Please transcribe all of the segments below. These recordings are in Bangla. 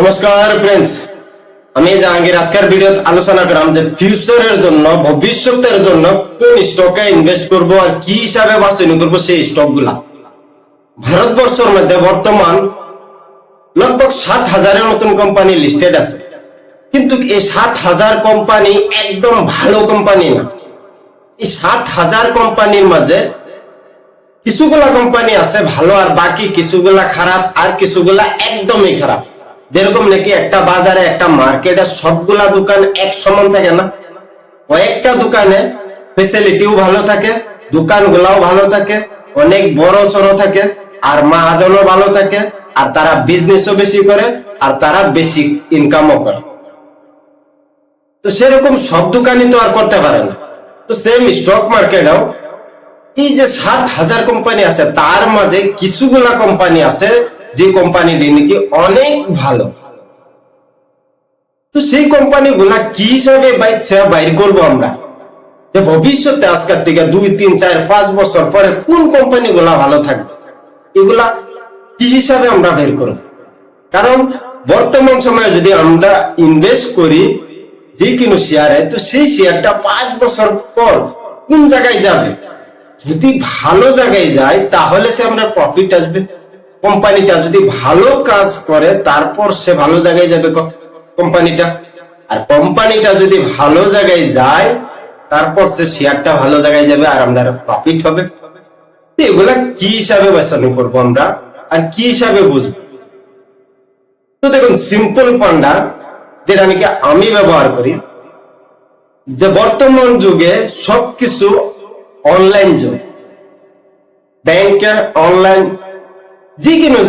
নমস্কার ফ্রেন্ডস আমি জাহাঙ্গীর। আজকের ভিডিওত আলোচনা করলাম যে ফিউচারের জন্য, ভবিষ্যতের জন্য কোন স্টকে ইনভেস্ট করব আর কি হিসাবে বাছনি করব সেই স্টকগুলা ভারতবর্ষের মধ্যে বর্তমান লগভগ সাত হাজারের মতন কোম্পানি লিস্টেড আছে। কিন্তু এই সাত হাজার কোম্পানি একদম ভালো কোম্পানি না। এই সাত হাজার কোম্পানির মাঝে কিছুগুলা কোম্পানি আছে ভালো আর বাকি কিছুগুলা খারাপ আর কিছুগুলা একদমই খারাপ। যেরকম নাকি একটা বাজারে, একটা মার্কেটে সবগুলা দোকান এক সমান থাকে না? কয়েকটা দোকানে ফেসিলিটিও ভালো থাকে, দোকানগুলাও ভালো থাকে, অনেক বড় সড়ো থাকে, আর মাহাজনও ভালো থাকে, আর তারা বিজনেসও বেশি করে, আর তারা বেশি ইনকামও করে। তো সেরকম সব দোকানই তো আর করতে পারে না। তো সেম স্টক মার্কেটেও এই যে সাত হাজার কোম্পানি আছে, তার মাঝে কিছুগুলা কোম্পানি আছে যে কোম্পানিটি নাকি অনেক ভালো। তো সেই কোম্পানি গুলা কি হিসাবে বাইর করব আমরা? যে ভবিষ্যতে আজকের থেকে দুই, তিন, চার, পাঁচ বছর পরে কোন কোম্পানি গুলা ভালো থাকবে? এগুলা কি হিসাবে আমরা বের করব? কারণ বর্তমান সময়ে যদি আমরা ইনভেস্ট করি যে কোনো শেয়ারে তো সেই শেয়ারটা পাঁচ বছর পর কোন জায়গায় যাবে? যদি ভালো জায়গায় যায়, তাহলে সে আমরা প্রফিট আসবে। কোম্পানিটা যদি ভালো কাজ করে, তারপর সে ভালো জায়গায় যাবে কোম্পানিটা। আর কোম্পানিটা যদি ভালো জায়গায় যায়, তারপর সে শেয়ারটা ভালো জায়গায় যাবে আর আমাদের প্রফিট হবে। এগুলা কি হিসাবে বাছানি করব আমরা? আর কি হিসাবে বুঝব? তো দেখুন সিম্পল ফান্ডা যেটা নাকি আমি ব্যবহার করি, যে বর্তমান যুগে সবকিছু অনলাইন যুগ। ব্যাংকে অনলাইন যে কোনো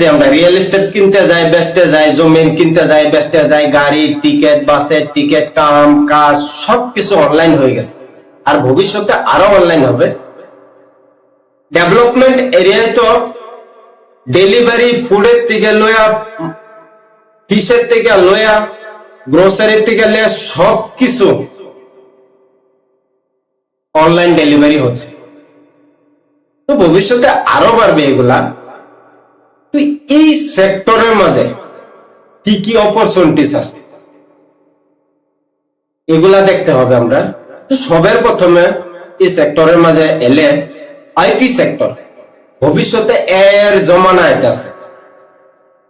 যে আমরা। রিয়েল এস্টেট কিনতে যাই বেচতে যাই জমিন কিনতে যাই বেচতে যাই গাড়ি টিকেট বাসের টিকেট কাম, কাজ, সবকিছু অনলাইন হয়ে গেছে। আর ভবিষ্যতে আরও অনলাইন হবে। ডেভেলপমেন্ট এরিয়ায় তো ডেলিভারি ফুডের থেকে লয়া ফিসের থেকে লয়া গ্রোসারির থেকে লয়া সবকিছু অনলাইন ডেলিভারি হচ্ছে। তো ভবিষ্যতে আরও বাড়বে এগুলা। এই সেক্টরের মাঝে কি কি অপরচুনিটিস আছে? এগুলা দেখতে হবে আমরা। সবের প্রথমে এই সেক্টরের মাঝে এলে আইটি সেক্টর ভবিষ্যতে এর জমানা এটা আছে।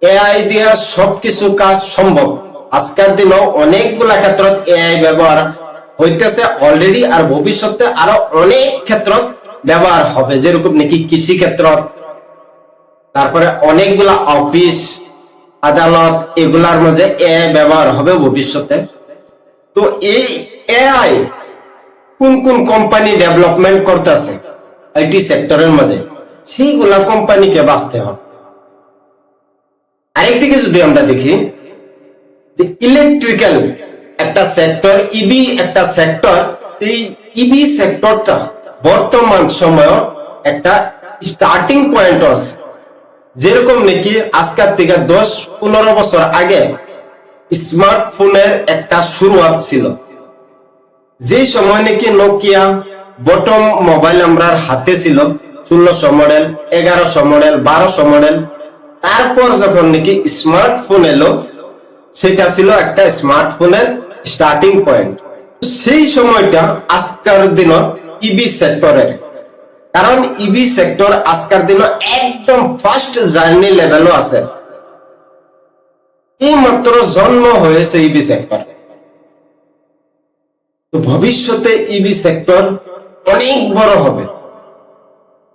এআই দিয়া সবকিছু কাজ সম্ভব। আজকের দিনও অনেকগুলা ক্ষেত্রত এআই ব্যবহার হইতেছে অলরেডি আর ভবিষ্যতে আরও অনেক ক্ষেত্রত ব্যবহার হবে, যেরকম নাকি কৃষি ক্ষেত্রত তারপরে অনেকগুলা অফিস, আদালত, এগুলার মধ্যে এ ব্যবহার হবে ভবিষ্যতে। তো এই এআই কোন কোন কোম্পানি ডেভেলপমেন্ট করতেছে? আইটি সেক্টরের মাঝে সেইগুলা কোম্পানিকে বাঁচতে হবে। আরেকদিকে যদি আমরা দেখি ইলেকট্রিক্যাল একটা সেক্টর ইবি একটা সেক্টর এই ইবি সেক্টরটা বর্তমান সময় একটা স্টার্টিং পয়েন্ট আছে। যেরকম নাকি আজকের থেকে দশ পনেরো বছর আগে স্মার্টফোনের একটা শুরুয়াত ছিল। যে সময় নাকি নোকিয়া বটম মোবাইল আমরা হাতে ছিল, ষোলোশো মডেল, এগারোশো মডেল, বারোশো মডেল, তারপর যখন নাকি স্মার্টফোন এলো, সেটা ছিল একটা স্মার্টফোনের স্টার্টিং পয়েন্ট সেই সময়টা আজকের দিন ইবি সেক্টরের কারণ ইবি সেক্টর আজকের দিন একদম ফার্স্ট জার্নি লেভেলও আছে। এই মাত্র জন্ম হয়েছে ইবি সেক্টর তো ভবিষ্যতে ইবি সেক্টর অনেক বড় হবে।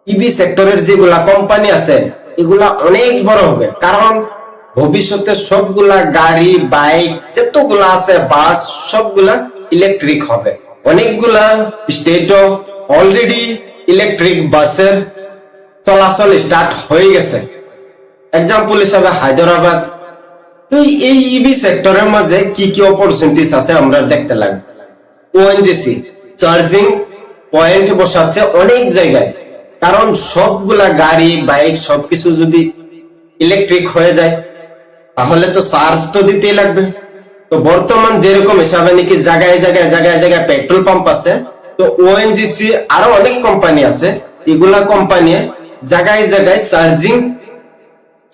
ইবি সেক্টরের যেগুলা কোম্পানি আছে, এগুলা অনেক বড় হবে। কারণ ভবিষ্যতে সবগুলা গাড়ি বাইক যতগুলা আছে বাস সবগুলা ইলেকট্রিক হবে। অনেকগুলা স্টেটও অলরেডি ইলেকট্রিক বাসের চলাচল স্টার্ট হয়ে গেছে। এক্সাম্পল হিসাবে হায়দ্রাবাদ। এই ইবি সেক্টরের মাঝে কি কি অপরচুনিটিস আছে আমরা দেখতে লাগবে। ওএনজিসি চার্জিং পয়েন্ট বসাচ্ছে অনেক জায়গায়। কারণ সবগুলা গাড়ি বাইক সবকিছু যদি ইলেকট্রিক হয়ে যায়, তাহলে তো চার্জ তো দিতেই লাগবে। তো বর্তমান যেরকম হিসাবে নাকি জায়গায় জায়গায় জায়গায় জায়গায় পেট্রোল পাম্প আছে তো ওএনজিসি আরও অনেক কোম্পানি আছে। এগুলা কোম্পানি জায়গায় জায়গায় চার্জিং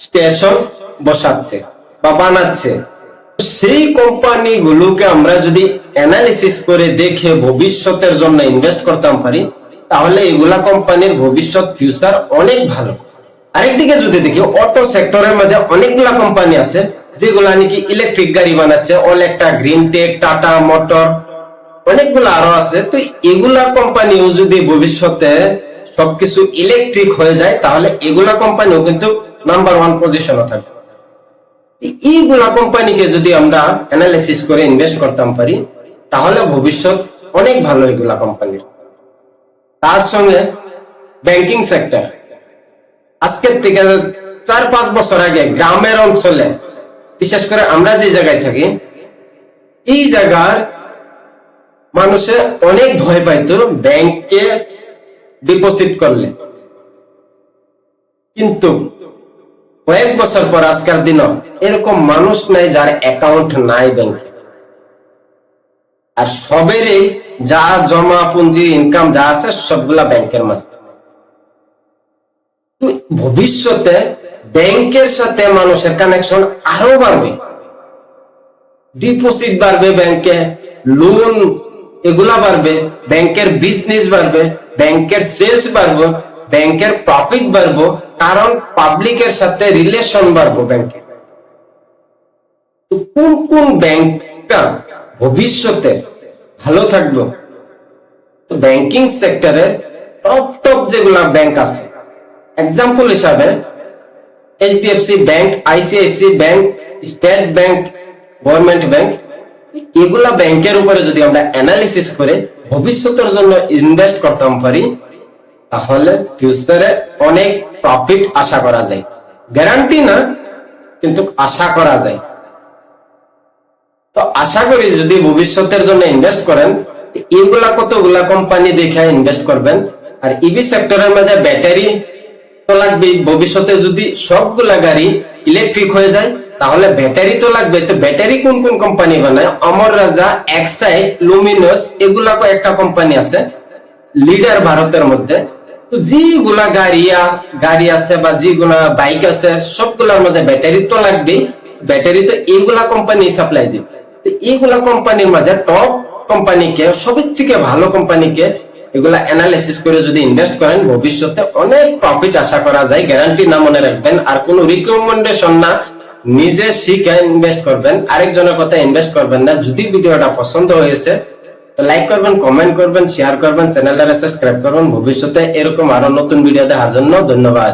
স্টেশন বসাচ্ছে বা বানাচ্ছে। সেই কোম্পানিগুলোকে আমরা যদি অ্যানালিসিস করে দেখে ভবিষ্যতের জন্য ইনভেস্ট করতাম পারি, তাহলে এগুলা কোম্পানির ভবিষ্যৎ ফিউচার অনেক ভালো। আরেকদিকে যদি দেখি অটো সেক্টরের মাঝে অনেকগুলা কোম্পানি আছে, যেগুলা নাকি ইলেকট্রিক গাড়ি বানাচ্ছে অলেকটা গ্রিন টেক টাটা মোটর অনেকগুলো আরও আছে। তো এগুলা কোম্পানিও যদি ভবিষ্যতে সবকিছু ইলেকট্রিক হয়ে যায়, তাহলে এগুলা কোম্পানিও কিন্তু নাম্বার ওয়ান পজিশনে থাকবে। এইগুলা কোম্পানিকে যদি আমরা অ্যানালিসিস করে ইনভেস্ট করতাম পারি, তাহলে ভবিষ্যৎ অনেক ভালো এগুলা কোম্পানির তার সঙ্গে ব্যাংকিং সেক্টর আজকের থেকে চার পাঁচ বছর আগে গ্রামের অঞ্চলে, বিশেষ করে আমরা যে জায়গায় থাকি, এই জায়গার মানুষে অনেক ভয় পাইতো ব্যাংকে ডিপোজিট করলে। কিন্তু কয়েক বছর পর আজকাল দিন এরকম মানুষ নাই যার অ্যাকাউন্ট নাই ব্যাংকে। আর সবেরই যা জমা পুঁজি ইনকাম যা আছে সবগুলা ব্যাংকের মাঝে। ভবিষ্যতে ব্যাংকের সাথে মানুষের কানেকশন আরও বাড়বে। ডিপোজিট বাড়বে ব্যাংকে লোন এগুলা বাড়বে, ব্যাংকের বিজনেস বাড়বে, ব্যাংকের সেলস বাড়বে, ব্যাংকের প্রফিট বাড়বো, কারণ পাবলিকের সাথে রিলেশন বাড়বো ব্যাংকে। তো কোন কোন ব্যাংকটা ভবিষ্যতে ভালো থাকবে তো ব্যাংকিং সেক্টরে টপ টপ যেগুলা ব্যাংক আছে। এক্সাম্পল হিসাবে HDFC bank ICICI bank state bank government bank এগুলা ব্যাংকের উপরে যদি আমরা অ্যানালিসিস করে ভবিষ্যতের জন্য ইনভেস্ট করতাম পারি, তাহলে ফিউচারে অনেক প্রফিট আশা করা যায়। গ্যারান্টি না, কিন্তু আশা করা যায়। তো আশা করি যদি ভবিষ্যতের জন্য ইনভেস্ট করেন এগুলা কতগুলা কোম্পানি দেখে ইনভেস্ট করবেন? আর ইভি সেক্টরের মাঝে ব্যাটারি তো লাগবে ভবিষ্যতে যদি সবগুলা গাড়ি ইলেকট্রিক হয়ে যায় তাহলে ব্যাটারি তো লাগবে, তো ব্যাটারি কোন কোন কোম্পানি বানায়? অমর রাজা এক্সাইড লুমিনাস এগুলা একটা কোম্পানি আছে লিডার ভারতের মধ্যে। তো যেগুলা গাড়ি গাড়ি আছে বা যেগুলা বাইক আছে, সবগুলার মধ্যে ব্যাটারি তো লাগবে ব্যাটারি তো এইগুলা কোম্পানি সাপ্লাই দিবে। তো এইগুলা কোম্পানির মাঝে টপ কোম্পানিকে সবের থেকে ভালো কোম্পানিকে এগুলা অ্যানালিসিস করে যদি ইনভেস্ট করেন, ভবিষ্যতে অনেক প্রফিট আশা করা যায়। গ্যারান্টি না মনে রাখবেন, আর কোনো রিকমেন্ডেশন না। নিজে শিখে ইনভেস্ট করবেন, আরেকজনের কথা ইনভেস্ট করবেন না। যদি ভিডিওটা পছন্দ হয়েছে লাইক করবেন কমেন্ট করবেন শেয়ার করবেন চ্যানেলটা সাবস্ক্রাইব করবেন। ভবিষ্যতে এরকম আরও নতুন ভিডিও দেখার জন্য ধন্যবাদ।